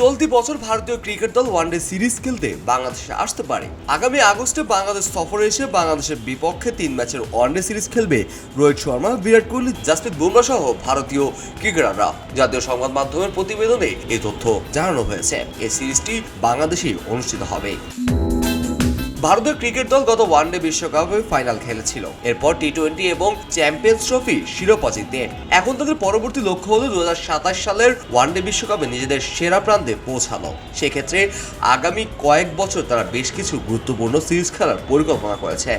চলতি বছর ভারতীয় ক্রিকেট দল ওয়ানডে সিরিজ খেলতে বাংলাদেশে আসতে পারে। আগামী আগস্টে বাংলাদেশ সফরে এসে বাংলাদেশের বিপক্ষে তিন ম্যাচের ওয়ানডে সিরিজ খেলবে রোহিত শর্মা, বিরাট কোহলি জাসপ্রীত বুমরা সহ ভারতীয় ক্রিকেটাররা। জাতীয় সংবাদ মাধ্যমের প্রতিবেদনে এই তথ্য জানানো হয়েছে। এই সিরিজটি বাংলাদেশেই অনুষ্ঠিত হবে। ভারতের ক্রিকেট দল গত ওয়ানডে বিশ্বকাপে ফাইনাল খেলেছিল। এরপর টি টোয়েন্টি এবং চ্যাম্পিয়ন্স ট্রফি শিরোপা জিতে। এখন তাদের পরবর্তী লক্ষ্য হলো দু হাজার সাতাশ সালের ওয়ানডে বিশ্বকাপে নিজেদের সেরা প্রান্তে পৌঁছানো। সেক্ষেত্রে আগামী কয়েক বছর তারা বেশ কিছু গুরুত্বপূর্ণ সিরিজ খেলার পরিকল্পনা করেছে।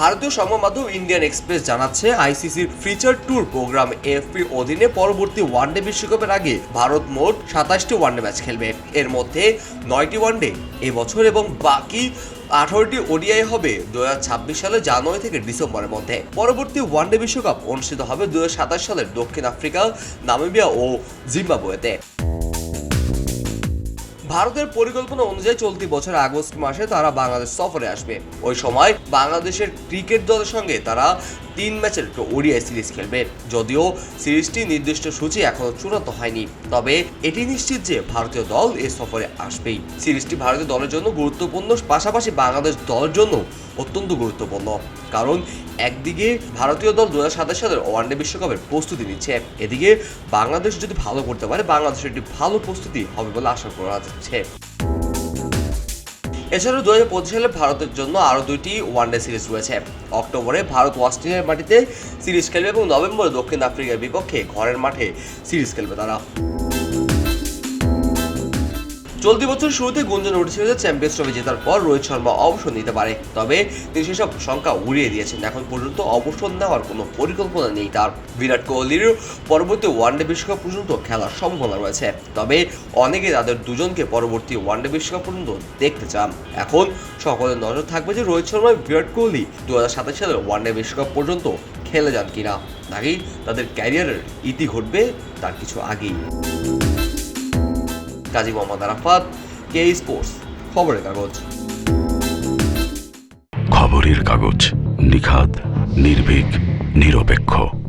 ভারতীয় সংবাদ ইন্ডিয়ান এক্সপ্রেস জানাচ্ছে আইসিসির ফিচার ট্যুর প্রোগ্রাম এফপির অধীনে পরবর্তী ওয়ানডে বিশ্বকাপের আগে ভারত মোট সাতাশটি ওয়ানডে ম্যাচ খেলবে। এর মধ্যে নয়টি ওয়ানডে এবছর এবং বাকি আঠারোটি ওডিআই হবে দু সালে জানুয়ারি থেকে ডিসেম্বরের মধ্যে। পরবর্তী ওয়ানডে বিশ্বকাপ অনুষ্ঠিত হবে দুই হাজার সাতাশ সালের দক্ষিণ আফ্রিকা, নামিবিয়া ও জিম্বাবুয়েতে। ভারতের পরিকল্পনা অনুযায়ী চলতি বছর আগস্ট মাসে তারা বাংলাদেশ সফরে আসবে। ওই সময় বাংলাদেশের ক্রিকেট দলের সঙ্গে তারা তিন ম্যাচের একটা ওডিআই সিরিজ খেলবে। যদিও সিরিজটি নির্দিষ্ট সূচি এখনও চূড়ান্ত হয়নি। তবে এটি নিশ্চিত যে ভারতীয় দল এ সফরে আসবেই। সিরিজটি ভারতীয় দলের জন্য গুরুত্বপূর্ণ, পাশাপাশি বাংলাদেশ দলের জন্য অত্যন্ত গুরুত্বপূর্ণ। কারণ একদিকে ভারতীয় দল দু হাজার সালের ওয়ানডে বিশ্বকাপের প্রস্তুতি নিচ্ছে। এদিকে বাংলাদেশ যদি ভালো করতে পারে, বাংলাদেশের একটি ভালো প্রস্তুতি হবে বলে আশা করা যাচ্ছে। এছাড়াও দু হাজার পঁচিশ সালে ভারতের জন্য আরও দুইটি ওয়ানডে সিরিজ রয়েছে। অক্টোবরে ভারত অস্ট্রেলিয়ার মাটিতে সিরিজ খেলবে এবং নভেম্বরে দক্ষিণ আফ্রিকার বিপক্ষে ঘরের মাঠে সিরিজ খেলবে তারা। চলতি বছর শুরুতে গুঞ্জন উঠেছিল যে চ্যাম্পিয়ন্স ট্রফি জেতার পর রোহিত শর্মা অবসর নিতে পারে। তবে তিনি সেসব শঙ্কা উড়িয়ে দিয়েছেন। এখন পর্যন্ত অবসর নেওয়ার কোনো পরিকল্পনা নেই তার। বিরাট কোহলির পরবর্তী ওয়ানডে বিশ্বকাপ পর্যন্ত খেলার সম্ভাবনা রয়েছে। তবে অনেকে তাদের দুজনকে পরবর্তী ওয়ানডে বিশ্বকাপ পর্যন্ত দেখতে চান। এখন সকলের নজর থাকবে যে রোহিত শর্মা বিরাট কোহলি দু হাজার সাতাশ সালের ওয়ানডে বিশ্বকাপ পর্যন্ত খেলে যান কিনা। নাকি তাদের ক্যারিয়ারের ইতি ঘটবে তার কিছু আগেই। কাজী মোহাম্মদ আরাফাত কে স্পোর্টস? খবরের কাগজ। খবরের কাগজ নিখাদ নির্ভীক নিরপেক্ষ।